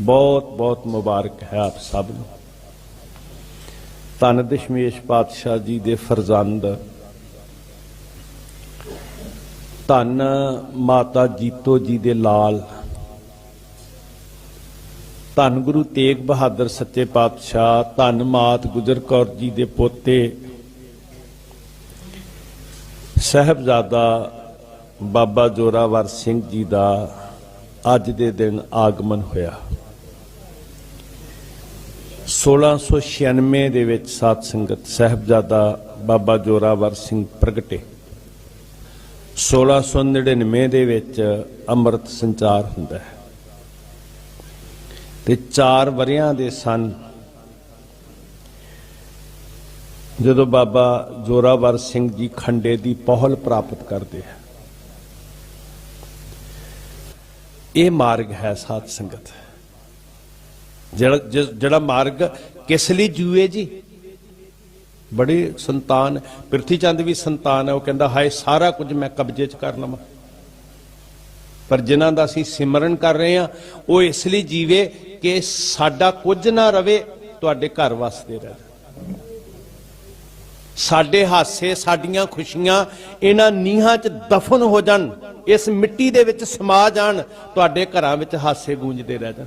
ਬਹੁਤ ਬਹੁਤ ਮੁਬਾਰਕ ਹੈ ਆਪ ਸਭ ਨੂੰ। ਧੰਨ ਦਸ਼ਮੇਸ਼ ਪਾਤਸ਼ਾਹ ਜੀ ਦੇ ਫਰਜ਼ੰਦ। ਧੰਨ ਮਾਤਾ ਜੀਤੋ ਜੀ ਦੇ ਲਾਲ। ਧੰਨ ਗੁਰੂ ਤੇਗ ਬਹਾਦਰ ਸੱਚੇ ਪਾਤਸ਼ਾਹ, ਧੰਨ ਮਾਤ ਗੁਜਰ ਕੌਰ ਜੀ ਦੇ ਪੋਤੇ। ਸਹਿਬਜ਼ਾਦਾ ਬਾਬਾ ਜੋਰਾਵਰ ਸਿੰਘ ਜੀ ਦਾ ਅੱਜ ਦੇ ਦਿਨ ਆਗਮਨ ਹੋਇਆ। 1696 ਦੇ ਵਿੱਚ ਸਾਧ ਸੰਗਤ ਸਹਿਬਜ਼ਾਦਾ ਬਾਬਾ ਜੋਰਾਵਰ ਸਿੰਘ ਪ੍ਰਗਟੇ। 1699 ਦੇ ਵਿੱਚ ਅੰਮ੍ਰਿਤ ਸੰਚਾਰ ਹੁੰਦਾ ਹੈ। ਤੇ 4 ਵਰਿਆਂ ਦੇ ਸਨ ਜਦੋਂ ਬਾਬਾ ਜੋਰਾਵਰ ਸਿੰਘ ਜੀ ਖੰਡੇ ਦੀ ਪਹਲ ਪ੍ਰਾਪਤ ਕਰਦੇ ਹੈ। ਇਹ ਮਾਰਗ ਹੈ ਸਾਧ ਸੰਗਤ। ਜਿਹੜਾ ਜਿਹੜਾ ਮਾਰਗ ਕਿਸ ਲਈ ਜੂਏ ਜੀ? ਬੜੀ ਸੰਤਾਨ ਪ੍ਰਿਥੀ ਚੰਦ ਵੀ ਸੰਤਾਨ ਹੈ। ਉਹ ਕਹਿੰਦਾ, ਹਾਏ, ਸਾਰਾ ਕੁਝ ਮੈਂ ਕਬਜ਼ੇ 'ਚ ਕਰ ਲਵਾਂ। ਪਰ ਜਿਨ੍ਹਾਂ ਦਾ ਅਸੀਂ ਸਿਮਰਨ ਕਰ ਰਹੇ ਹਾਂ, ਉਹ ਇਸ ਲਈ ਜੀਵੇ ਕਿ ਸਾਡਾ ਕੁਝ ਨਾ ਰਵੇ, ਤੁਹਾਡੇ ਘਰ ਵਸਦੇ ਰਹੇ ਸਾਡੇ ਹਾਸੇ, ਸਾਡੀਆਂ ਖੁਸ਼ੀਆਂ ਇਹਨਾਂ ਨੀਹਾਂ 'ਚ ਦਫਨ ਹੋ ਜਾਣ, ਇਸ ਮਿੱਟੀ ਦੇ ਵਿੱਚ ਸਮਾ ਜਾਣ, ਤੁਹਾਡੇ ਘਰਾਂ ਵਿੱਚ ਹਾਸੇ ਗੂੰਜਦੇ ਰਹਿ ਜਾਣ।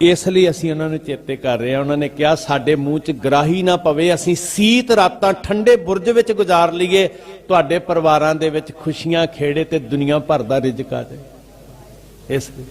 ਇਸ ਲਈ ਅਸੀਂ ਉਹਨਾਂ ਨੂੰ ਚੇਤੇ ਕਰ ਰਹੇ ਹਾਂ। ਉਹਨਾਂ ਨੇ ਕਿਹਾ, ਸਾਡੇ ਮੂੰਹ 'ਚ ਗਰਾਹੀ ਨਾ ਪਵੇ, ਅਸੀਂ ਸੀਤ ਰਾਤਾਂ ਠੰਡੇ ਬੁਰਜ ਵਿੱਚ ਗੁਜ਼ਾਰ ਲਈਏ, ਤੁਹਾਡੇ ਪਰਿਵਾਰਾਂ ਦੇ ਵਿੱਚ ਖੁਸ਼ੀਆਂ ਖੇੜੇ ਤੇ ਦੁਨੀਆ ਭਰ ਦਾ ਰਿਜ਼ਕ ਆ ਜਾਏ। ਇਸ ਲਈ।